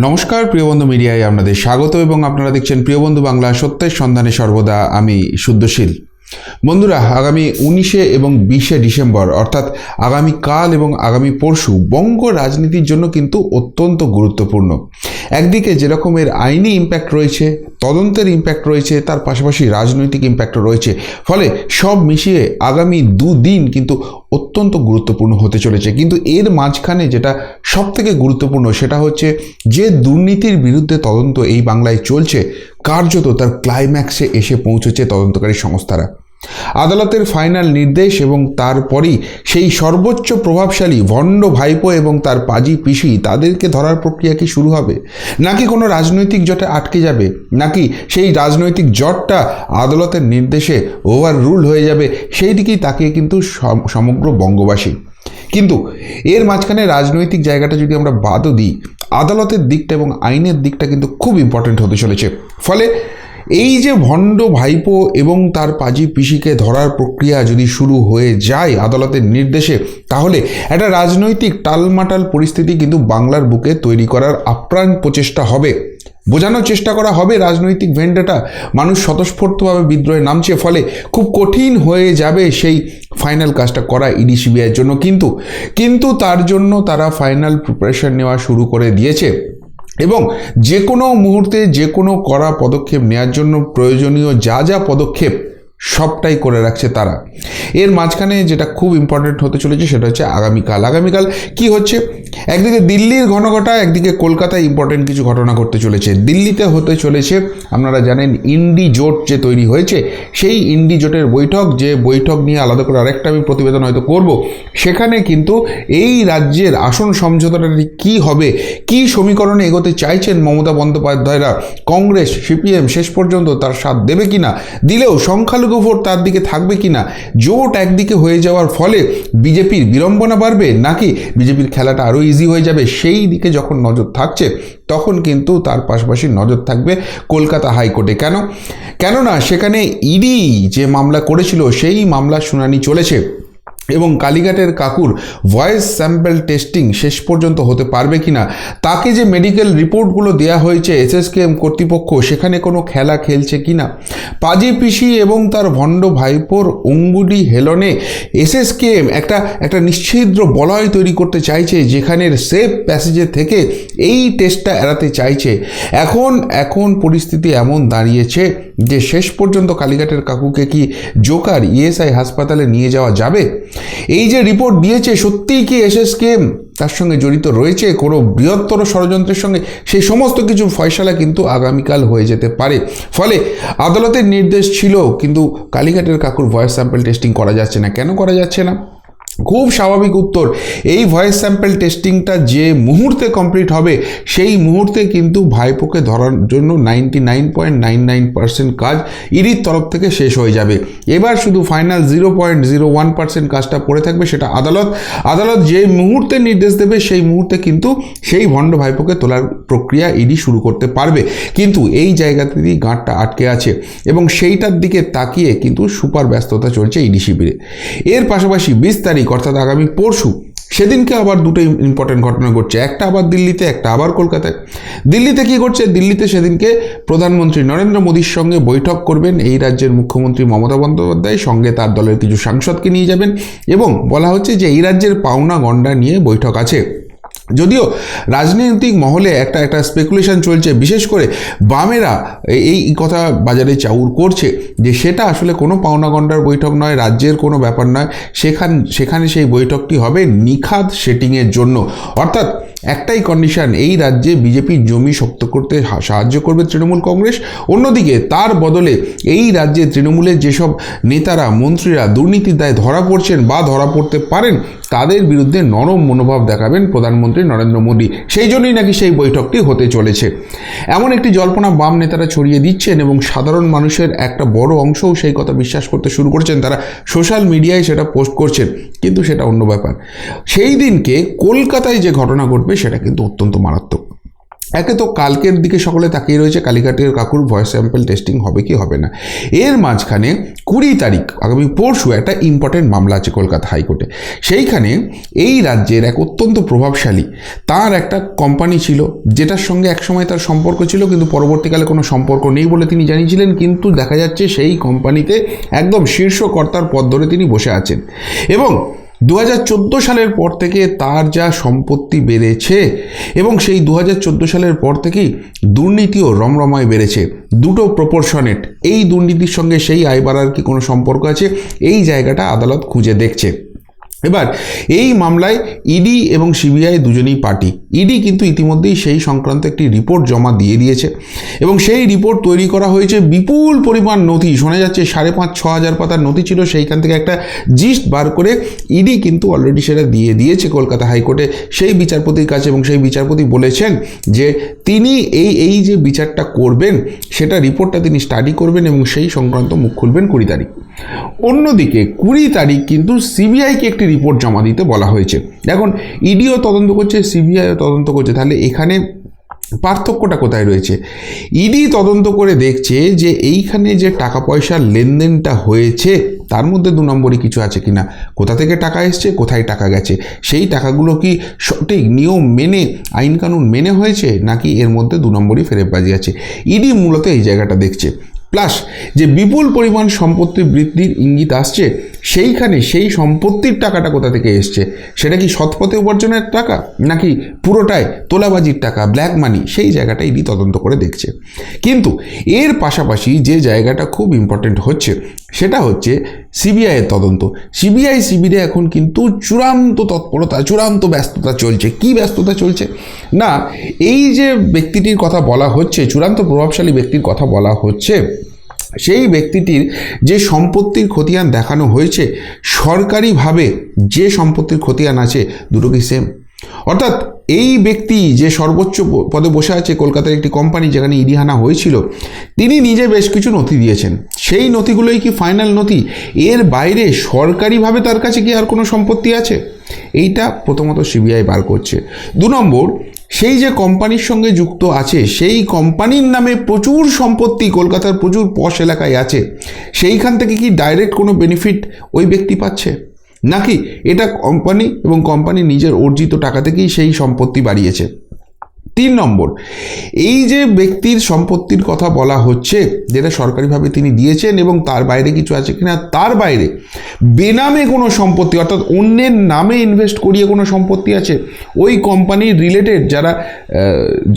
নমস্কার, প্রিয় বন্ধু মিডিয়ায় আপনাদের স্বাগত এবং আপনারা দেখছেন প্রিয় বন্ধু বাংলা সত্যের সন্ধানে সর্বদা আমি শুদ্ধশীল। বন্ধুরা, আগামী উনিশে এবং বিশে ডিসেম্বর, অর্থাৎ আগামী কাল এবং আগামী পরশু, বঙ্গ রাজনীতির জন্য কিন্তু অত্যন্ত গুরুত্বপূর্ণ। একদিকে যেরকমের আইনি ইম্প্যাক্ট রয়েছে তদন্তের ইম্প্যাক্ট রয়েছে, তার পাশাপাশি রাজনৈতিক ইম্প্যাক্টও রয়েছে। ফলে সব মিশিয়ে আগামী দুদিন কিন্তু অত্যন্ত গুরুত্বপূর্ণ হতে চলেছে। কিন্তু এর মাঝখানে যেটা সব থেকে গুরুত্বপূর্ণ সেটা হচ্ছে যে দুর্নীতির বিরুদ্ধে তদন্ত এই বাংলায় চলছে, কার্যত তার ক্লাইম্যাক্সে এসে পৌঁছেছে তদন্তকারী সংস্থারা। আদালতের ফাইনাল নির্দেশ এবং তারপরই সেই সর্বোচ্চ প্রভাবশালী ভণ্ড ভাইপো এবং তার পাজি পিসি তাদেরকে ধরার প্রক্রিয়া কি শুরু হবে? নাকি কোনো রাজনৈতিক জটে আটকে যাবে? নাকি সেই রাজনৈতিক জটটা আদালতের নির্দেশে ওভার রুল হয়ে যাবে? সেই দিকেই তাকিয়ে কিন্তু সম- সমগ্র বঙ্গবাসী। কিন্তু এর মাঝখানে রাজনৈতিক জায়গাটা যদি আমরা বাদও দিই, আদালতের দিকটা এবং আইনের দিকটা কিন্তু খুব ইম্পর্টেন্ট হতে চলেছে। ফলে এই যে ভণ্ড ভাইপো এবং তার পাজি পিসিকে ধরার প্রক্রিয়া যদি শুরু হয়ে যায় আদালতের নির্দেশে, তাহলে একটা রাজনৈতিক টালমাটাল পরিস্থিতি কিন্তু বাংলার বুকে তৈরি করার আপ্রাণ প্রচেষ্টা হবে। বোঝানোর চেষ্টা করা হবে রাজনৈতিক ভেন্ডাটা মানুষ স্বতঃস্ফূর্তভাবে বিদ্রোহে নামছে, ফলে খুব কঠিন হয়ে যাবে সেই ফাইনাল কাজটা করা ইডি সিবিআইয়ের জন্য। কিন্তু কিন্তু তার জন্য তারা ফাইনাল প্রিপারেশন নেওয়া শুরু করে দিয়েছে। এবং যে কোনো মুহূর্তে যে কোনো করা পদক্ষেপ নেওয়ার জন্য প্রয়োজনীয় যা যা পদক্ষেপ সবটাই করে রাখছে তারা। এর মাঝখানে যেটা খুব ইম্পর্টেন্ট হতে চলেছে সেটা হচ্ছে আগামীকাল। আগামীকাল কি হচ্ছে? একদিকে দিল্লির ঘনঘটা, একদিকে কলকাতায় ইম্পর্টেন্ট কিছু ঘটনা ঘটতে চলেছে। দিল্লিতে হতে চলেছে, আপনারা জানেন, ইন্ডি জোট যে তৈরি হয়েছে, সেই ইন্ডি জোটের বৈঠক, যে বৈঠক নিয়ে আলাদা করে আরেকটা আমি প্রতিবেদন হয়তো করব, সেখানে কিন্তু এই রাজ্যের আসন সমঝোতাটা কী হবে? কি সমীকরণে এগোতে চাইছেন মমতা বন্দ্যোপাধ্যায়রা? কংগ্রেস, সিপিএম শেষ পর্যন্ত তার সাথ দেবে কিনা? দিলেও সংখ্যালঘু ভোট তার দিকে থাকবে কি না জোট একদিকে হয়ে যাওয়ার ফলে বিজেপির বিড়ম্বনা বাড়বে নাকি বিজেপির খেলাটা আরও ইজি হয়ে যাবে? সেই দিকে যখন নজর থাকছে, তখন কিন্তু তার পাশাপাশি নজর থাকবে কলকাতা হাইকোর্টে। কেন? কেননা সেখানে ইডি যে মামলা করেছিল, সেই মামলার শুনানি চলেছে। এবং কালীঘাটের কাকুর ভয়েস স্যাম্পল টেস্টিং শেষ পর্যন্ত হতে পারবে কি না তাকে যে মেডিকেল রিপোর্টগুলো দেওয়া হয়েছে এসএসকেএম কর্তৃপক্ষ, সেখানে কোনো খেলা খেলছে কিনা? পাজি পিসি এবং তার ভণ্ড ভাইপোর অঙ্গুলি হেলনে এসএসকেএম একটা একটা নিশ্ছিদ্র বলয় তৈরি করতে চাইছে, যেখানের সেফ প্যাসেজে থেকে এই টেস্টটা এড়াতে চাইছে। এখন এখন পরিস্থিতি এমন দাঁড়িয়েছে যে শেষ পর্যন্ত কালীঘাটের কাকুকে কি জোকার ইএসআই হাসপাতালে নিয়ে যাওয়া যাবে? এই যে রিপোর্ট দিয়েছে, সত্যিই কি এসএসকে তার সঙ্গে জড়িত রয়েছে? কোনো বৃহত্তর ষড়যন্ত্রের সঙ্গে? সেই সমস্ত কিছু ফয়সালা কিন্তু আগামীকাল হয়ে যেতে পারে। ফলে আদালতের নির্দেশ ছিল, কিন্তু কালীঘাটের কাকুর ভয়েস স্যাম্পল টেস্টিং করা যাচ্ছে না। কেন করা যাচ্ছে না? খুব স্বাভাবিক উত্তর। এই ভয়েস স্যাম্পেল টেস্টিংটা যে মুহূর্তে কমপ্লিট হবে, সেই মুহূর্তে কিন্তু ভাইপোকে ধরার জন্য ninety nine point nine nine percent কাজ ইডির তরফ থেকে শেষ হয়ে যাবে। এবার শুধু final zero point zero one percent কাজটা পড়ে থাকবে সেটা আদালত। আদালত যে মুহূর্তে নির্দেশ দেবে, সেই মুহূর্তে কিন্তু সেই ভণ্ড ভাইপোকে তোলার প্রক্রিয়া ইডি শুরু করতে পারবে। কিন্তু এই জায়গাতেই গাঁটটা আটকে আছে এবং সেইটার দিকে তাকিয়ে কিন্তু সুপার ব্যস্ততা চলছে ইডি শিবিরে। এর পাশাপাশি বিশ তারিখ অর্থাৎ আগামী পরশু, সেদিনকে আবার দুটো ইম্পর্টেন্ট ঘটনা ঘটছে। একটা আবার দিল্লিতে, একটা আবার কলকাতায়। দিল্লিতে কী ঘটছে? দিল্লিতে সেদিনকে প্রধানমন্ত্রী নরেন্দ্র মোদীর সঙ্গে বৈঠক করবেন এই রাজ্যের মুখ্যমন্ত্রী মমতা বন্দ্যোপাধ্যায়। সঙ্গে তার দলের কিছু সাংসদকে নিয়ে যাবেন এবং বলা হচ্ছে যে এই রাজ্যের পাওনা গণ্ডা নিয়ে বৈঠক আছে। যদিও রাজনৈতিক মহলে একটা একটা স্পেকুলেশন চলছে, বিশেষ করে বামেরা এই কথা বাজারে চাউর করছে যে সেটা আসলে কোনো পাওনাগণ্ডার বৈঠক নয়, রাজ্যের কোনো ব্যাপার নয়। সেখান, সেখানে সেই বৈঠকটি হবে নিখাদ সেটিংয়ের জন্য। অর্থাৎ একটাই কন্ডিশন এই রাজ্যে বিজেপির জমি শক্ত করতে সাহায্য করবে তৃণমূল কংগ্রেস। অন্যদিকে তার বদলে এই রাজ্যে তৃণমূলের যেসব নেতারা, মন্ত্রীরা দুর্নীতির দায়ে ধরা পড়ছেন বা ধরা পড়তে পারেন, তাদের বিরুদ্ধে নরম মনোভাব দেখাবেন প্রধানমন্ত্রী নরেন্দ্র মোদী। সেই জন্যই নাকি সেই বৈঠকটি হতে চলেছে। এমন একটি জল্পনা বাম নেতারা ছড়িয়ে দিচ্ছেন এবং সাধারণ মানুষের একটা বড় অংশও সেই কথা বিশ্বাস করতে শুরু করেছেন। তারা সোশ্যাল মিডিয়ায় সেটা পোস্ট করছেন, কিন্তু সেটা অন্য ব্যাপার। সেই দিনকে কলকাতায় যে ঘটনা ঘটবে সেটা কিন্তু অত্যন্ত মারাত্মক। একে তো কালকের দিকে সকলে তাকিয়ে রয়েছে, কালীঘাটের কাকুর ভয়েস স্যাম্পল টেস্টিং হবে কি হবে না। এর মাঝখানে কুড়ি তারিখ, আগামী পরশু একটা ইম্পর্টেন্ট মামলা আছে কলকাতা হাইকোর্টে। সেইখানে এই রাজ্যের এক অত্যন্ত প্রভাবশালী, তার একটা কোম্পানি ছিল, যেটার সঙ্গে একসময় তার সম্পর্ক ছিল, কিন্তু পরবর্তীকালে কোনো সম্পর্ক নেই বলে তিনি জানিয়েছিলেন, কিন্তু দেখা যাচ্ছে সেই কোম্পানিতে একদম শীর্ষ কর্তার পদ ধরে তিনি বসে আছেন। এবং দু হাজার চোদ্দ সালের পর থেকে তার যা সম্পত্তি বেড়েছে এবং সেই দু হাজার চোদ্দ সালের পর থেকেই দুর্নীতিও রমরমায় বেড়েছে। দুটো প্রপোর্শনেট এই দুর্নীতির সঙ্গে সেই আয় বাড়ার কি কোনো সম্পর্ক আছে? এই জায়গাটা আদালত খুঁজে দেখছে। এবার, এই মামলায় ইডি এবং সিবিআই দুজনেই পার্টি ইডি কিন্তু ইতিমধ্যেই সেই সংক্রান্ত একটি রিপোর্ট জমা দিয়ে দিয়েছে এবং সেই রিপোর্ট তৈরি করা হয়েছে বিপুল পরিমাণ নথি। শোনা যাচ্ছে সাড়ে পাঁচ, ছ হাজার পাতার নথি ছিল, সেইখান থেকে একটা জিস্ট বার করে ইডি কিন্তু অলরেডি সেটা দিয়ে দিয়েছে কলকাতা হাইকোর্টে। সেই বিচারপতির কাছে এবং সেই বিচারপতি বলেছেন যে তিনি এই এই যে বিচারটা করবেন, সেটা রিপোর্টটা তিনি স্টাডি করবেন এবং সেই সংক্রান্ত মুখ খুলবেন কুড়ি তারিখ। অন্যদিকে কুড়ি তারিখ কিন্তু সিবিআইকে একটি রিপোর্ট জমা দিতে বলা হয়েছে। এখন ইডিও তদন্ত করছে সিবিআইও তদন্ত করছে। তাহলে এখানে পার্থক্যটা কোথায় রয়েছে? ইডি তদন্ত করে দেখছে যে এইখানে যে টাকা পয়সার লেনদেনটা হয়েছে, তার মধ্যে দু নম্বরই কিছু আছে কিনা? কোথা থেকে টাকা এসছে, কোথায় টাকা গেছে? সেই টাকাগুলো কি সঠিক নিয়ম মেনে আইন কানুন মেনে হয়েছে, নাকি এর মধ্যে দু নম্বরই ফেরেববাজি আছে? ইডি মূলত এই জায়গাটা দেখছে। প্লাস যে বিপুল পরিমাণ সম্পত্তি বৃদ্ধির ইঙ্গিত আসছে, সেইখানে সেই সম্পত্তির টাকাটা কোথা থেকে এসছে? সেটা কি সৎপথে উপার্জনের টাকা? নাকি পুরোটাই তোলাবাজির টাকা ব্ল্যাক মানি সেই জায়গাটা ইডি তদন্ত করে দেখছে। কিন্তু এর পাশাপাশি যে জায়গাটা খুব ইম্পর্টেন্ট হচ্ছে, সেটা হচ্ছে সিবিআইয়ের তদন্ত। সিবিআই সিবিআই এখন কিন্তু চূড়ান্ত তৎপরতা, চূড়ান্ত ব্যস্ততা চলছে। কি ব্যস্ততা চলছে? না, এই যে ব্যক্তিটির কথা বলা হচ্ছে, চূড়ান্ত প্রভাবশালী ব্যক্তির কথা বলা হচ্ছে সেই ব্যক্তিটির যে সম্পত্তির খতিয়ান দেখানো হয়েছে, সরকারিভাবে যে সম্পত্তির খতিয়ান আছে দুটো কি সেম অর্থাৎ এই ব্যক্তি যে সর্বোচ্চ পদে বসে আছে কলকাতার একটি কোম্পানি যেখানে ইডিহানা হয়েছিল, তিনি নিজে বেশ কিছু নথি দিয়েছেন। সেই নথিগুলোই কি ফাইনাল নথি? এর বাইরে সরকারিভাবে তার কাছে কি আর কোনো সম্পত্তি আছে? এইটা প্রথমত সিবিআই বার করছে। দু নম্বর সেই যে কোম্পানির সঙ্গে যুক্ত আছে, সেই কোম্পানির নামে প্রচুর সম্পত্তি কলকাতার প্রচুর পশ এলাকায় আছে। সেইখান থেকে কি ডাইরেক্ট কোনো বেনিফিট ওই ব্যক্তি পাচ্ছে? নাকি এটা কোম্পানি এবং কোম্পানি নিজের অর্জিত টাকা থেকেই সেই সম্পত্তি বাড়িয়েছে? তিন নম্বর, এই যে ব্যক্তির সম্পত্তির কথা বলা হচ্ছে, যেটা সরকারিভাবে তিনি দিয়েছেন এবং তার বাইরে কিছু আছে কিনা, তার বাইরে বেনামে কোনো সম্পত্তি, অর্থাৎ অন্যের নামে ইনভেস্ট করিয়ে কোনো সম্পত্তি আছে? ওই কোম্পানির রিলেটেড যারা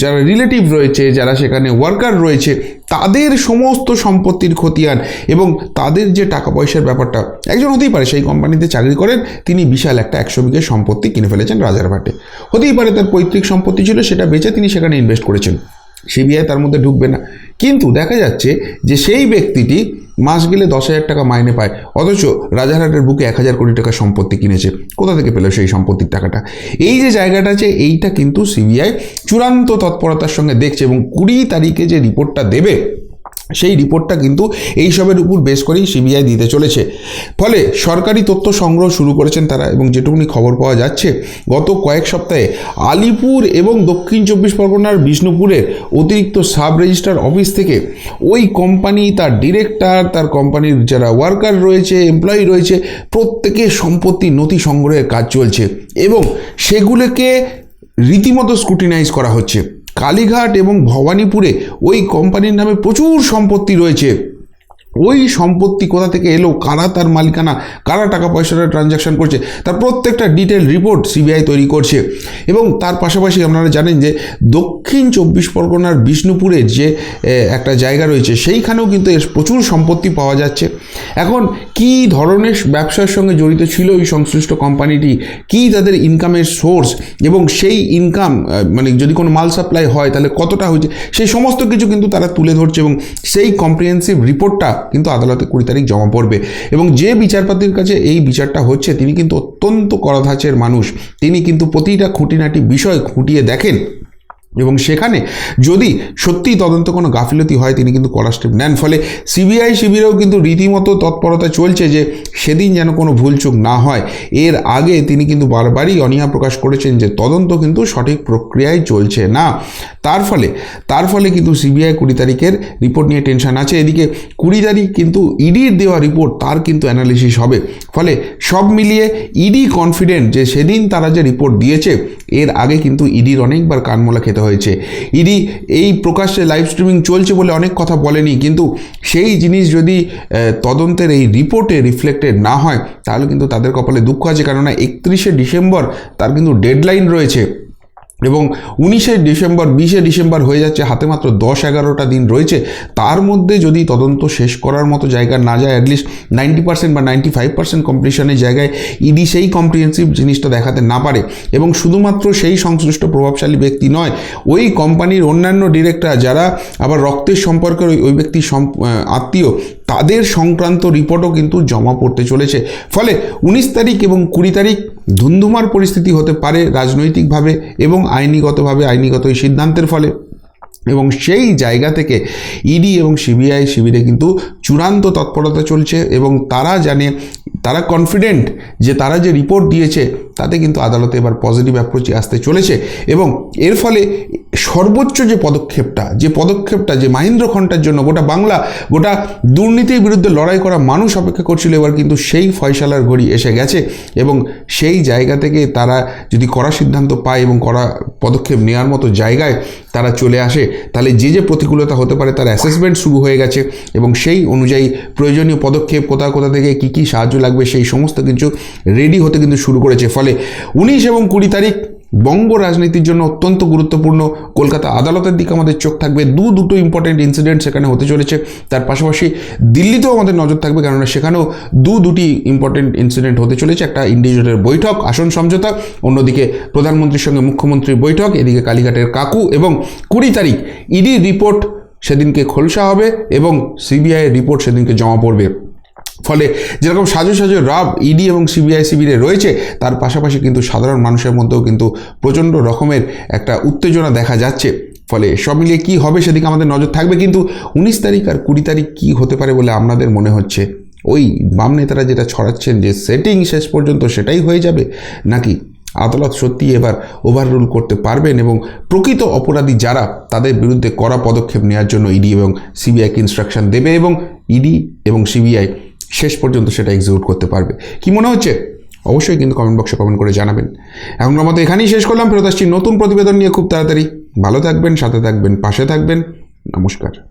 যারা রিলেটিভ রয়েছে, যারা সেখানে ওয়ার্কার রয়েছে তাদের সমস্ত সম্পত্তির খতিয়ান এবং তাদের যে টাকা পয়সার ব্যাপারটা, একজন হতেই পারে সেই কোম্পানিতে চাকরি করেন, তিনি বিশাল একটা একশো বিঘে সম্পত্তি কিনে ফেলেছেন রাজারভাটে হতেই পারে তার পৈতৃক সম্পত্তি ছিল, সেটা বেচে তিনি সেখানে ইনভেস্ট করেছেন। সিবিআই তার মধ্যে ঢুকবে না। কিন্তু দেখা যাচ্ছে যে সেই ব্যক্তিটি মাস গেলে দশ হাজার টাকা মাইনে পায়। অথচ রাজারহাটের বুকে এক হাজার কোটি টাকা সম্পত্তি কিনেছে। কোথা থেকে পেল সেই সম্পত্তির টাকাটা? এই যে জায়গাটা আছে এইটা কিন্তু সিবিআই চূড়ান্ত তৎপরতার সঙ্গে দেখছে এবং কুড়ি তারিখে যে রিপোর্টটা দেবে সেই রিপোর্টটা কিন্তু এইসবের উপর বেশ করেই সিবিআই দিতে চলেছে। ফলে সরকারি তথ্য সংগ্রহ শুরু করেছেন তারা এবং যেটুকুনি খবর পাওয়া যাচ্ছে, গত কয়েক সপ্তাহে আলিপুর এবং দক্ষিণ চব্বিশ পরগনার বিষ্ণুপুরের অতিরিক্ত সাব রেজিস্ট্রার অফিস থেকে ওই কোম্পানি তার ডিরেক্টর, তার কোম্পানির যারা ওয়ার্কার রয়েছে, এমপ্লয়ি রয়েছে প্রত্যেকের সম্পত্তি নথি সংগ্রহের কাজ চলছে এবং সেগুলোকে রীতিমতো স্ক্রুটিনাইজ করা হচ্ছে। কালীঘাট এবং ভবানীপুরে ওই কোম্পানির নামে প্রচুর সম্পত্তি রয়েছে। ওই সম্পত্তি কোথা থেকে এলো? কারা তার মালিকানা? কারা টাকা পয়সাটা ট্রানজ্যাকশন করছে? তার প্রত্যেকটা ডিটেল রিপোর্ট সিবিআই তৈরি করছে। এবং তার পাশাপাশি আপনারা জানেন যে দক্ষিণ চব্বিশ পরগনার বিষ্ণুপুরের যে একটা জায়গা রয়েছে, সেইখানেও কিন্তু এর প্রচুর সম্পত্তি পাওয়া যাচ্ছে। এখন কি ধরনের ব্যবসার সঙ্গে জড়িত ছিল ওই সংশ্লিষ্ট কোম্পানিটি কি তাদের ইনকামের সোর্স এবং সেই ইনকাম মানে যদি কোনো মাল সাপ্লাই হয়, তাহলে কতটা হয়েছে? সেই সমস্ত কিছু কিন্তু তারা তুলে ধরছে এবং সেই কম্প্রিহেন্সিভ রিপোর্টটা কিন্তু আদালতে কুড়ি তারিখ জমা পড়বে। এবং যে বিচারপতির কাছে এই বিচারটা হচ্ছে, তিনি কিন্তু অত্যন্ত করাধাচের মানুষ। তিনি কিন্তু প্রতিটা খুঁটিনাটি বিষয় খুঁটিয়ে দেখেন। এবং সেখানে যদি সত্যিই তদন্ত কোনো গাফিলতি হয়, তিনি কিন্তু কড়া স্টেপ নেন। ফলে সিবিআই শিবিরেও কিন্তু রীতিমতো তৎপরতা চলছে যে সেদিন যেন কোনো ভুলচুক না হয়। এর আগে তিনি কিন্তু বারবারই অনীহা প্রকাশ করেছেন যে তদন্ত কিন্তু সঠিক প্রক্রিয়ায় চলছে না। তার ফলে তার ফলে কিন্তু সিবিআই কুড়ি তারিখের রিপোর্ট নিয়ে টেনশন আছে। এদিকে কুড়ি তারিখ কিন্তু ইডির দেওয়া রিপোর্ট, তার কিন্তু অ্যানালিসিস হবে। ফলে সব মিলিয়ে ইডি কনফিডেন্ট যে সেদিন তারা যে রিপোর্ট দিয়েছে, এর আগে কিন্তু ইডির অনেকবার কানমোলা খেতে হয়েছে। ইডি এই প্রকাশ্যে লাইভ স্ট্রিমিং চলছে বলে অনেক কথা বলেনি, কিন্তু সেই জিনিস যদি তদন্তের এই রিপোর্টে রিফ্লেক্টেড না হয়, তাহলে কিন্তু তাদের কপালে দুঃখ আছে। কেননা একত্রিশে ডিসেম্বর তার কিন্তু ডেডলাইন রয়েছে। এবং উনিশে ডিসেম্বর, বিশে ডিসেম্বর হয়ে যাচ্ছে হাতে মাত্র দশ এগারোটা দিন রয়েছে। তার মধ্যে যদি তদন্ত শেষ করার মতো জায়গা না যায় অ্যাটলিস্ট নাইনটি পার্সেন্ট বা নাইনটি ফাইভ পার্সেন্ট কম্পিটিশনের জায়গায় ইডি সেই কম্প্রিহেন্সিভ জিনিসটা দেখাতে না পারে। এবং শুধুমাত্র সেই সংশ্লিষ্ট প্রভাবশালী ব্যক্তি নয়, ওই কোম্পানির অন্যান্য ডিরেক্টর যারা আবার রক্তের সম্পর্কের ওই ওই ব্যক্তির সম- আত্মীয় তাদের সংক্রান্ত রিপোর্টও কিন্তু জমা পড়তে চলেছে। ফলে উনিশ তারিখ এবং কুড়ি তারিখ ধুন্ধুমার পরিস্থিতি হতে পারে রাজনৈতিকভাবে এবং আইনিগতভাবে, আইনিগত এই সিদ্ধান্তের ফলে। এবং সেই জায়গা থেকে ইডি এবং সিবিআই শিবিরে কিন্তু চূড়ান্ত তৎপরতা চলছে এবং তারা জানে, তারা কনফিডেন্ট যে তারা যে রিপোর্ট দিয়েছে, তাতে কিন্তু আদালতে এবার পজিটিভ অ্যাপ্রোচে আসতে চলেছে। এবং এর ফলে সর্বোচ্চ যে পদক্ষেপটা যে পদক্ষেপটা, যে মাহেন্দ্র ঘণ্টার জন্য গোটা বাংলা, গোটা দুর্নীতির বিরুদ্ধে লড়াই করা মানুষ অপেক্ষা করছিল, এবার কিন্তু সেই ফয়সালার ঘড়ি এসে গেছে এবং সেই জায়গা থেকে তারা যদি কড়া সিদ্ধান্ত পায় এবং কড়া পদক্ষেপ নেওয়ার মতো জায়গায় তারা চলে আসে, তাহলে যে যে প্রতিকূলতা হতে পারে তার অ্যাসেসমেন্ট শুরু হয়ে গেছে এবং সেই অনুযায়ী প্রয়োজনীয় পদক্ষেপ কোথা কোথা থেকে কী কী সাহায্য লাগবে, সেই সমস্ত কিছু রেডি হতে কিন্তু শুরু করেছে। ফলে উনিশ এবং কুড়ি তারিখ বঙ্গ রাজনীতির জন্য অত্যন্ত গুরুত্বপূর্ণ। কলকাতা আদালতের দিকে আমাদের চোখ থাকবে। দু দুটো ইম্পর্টেন্ট ইনসিডেন্ট সেখানে হতে চলেছে। তার পাশাপাশি দিল্লিতেও আমাদের নজর থাকবে কেননা সেখানেও দু দুটি ইম্পর্টেন্ট ইনসিডেন্ট হতে চলেছে। একটা ইন্ডিভিজুয়ালের বৈঠক, আসন সমঝোতা, অন্যদিকে প্রধানমন্ত্রীর সঙ্গে মুখ্যমন্ত্রীর বৈঠক, এদিকে কালীঘাটের কাকু এবং কুড়ি তারিখ ইডি রিপোর্ট সেদিনকে খোলসা হবে এবং সিবিআইয়ের রিপোর্ট সেদিনকে জমা পড়বে। ফলে যেরকম সাজু সাজু রাব ইডি এবং সিবিআই শিবিরে রয়েছে, তার পাশাপাশি কিন্তু সাধারণ মানুষের মধ্যেও কিন্তু প্রচণ্ড রকমের একটা উত্তেজনা দেখা যাচ্ছে। ফলে সব মিলিয়ে কী হবে সেদিকে আমাদের নজর থাকবে, কিন্তু উনিশ তারিখ আর কুড়ি তারিখ কী হতে পারে বলে আপনাদের মনে হচ্ছে? ওই বাম নেতারা যেটা ছড়াচ্ছেন যে সেটিং শেষ পর্যন্ত সেটাই হয়ে যাবে, নাকি আদালত সত্যি এবার ওভাররুল করতে পারবেন এবং প্রকৃত অপরাধী যারা, তাদের বিরুদ্ধে কড়া পদক্ষেপ নেওয়ার জন্য ইডি এবং সিবিআইকে ইনস্ট্রাকশন দেবে এবং ইডি এবং সিবিআই শেষ পর্যন্ত সেটা এক্সিকিউট করতে পারবে। কি মনে হচ্ছে? অবশ্যই কিন্তু কমেন্ট বক্সে কমেন্ট করে জানাবেন। এখনকার মতো এখানেই শেষ করলাম, ফেরত আসছি নতুন প্রতিবেদন নিয়ে খুব তাড়াতাড়ি। ভালো থাকবেন, সাথে থাকবেন, পাশে থাকবেন। নমস্কার।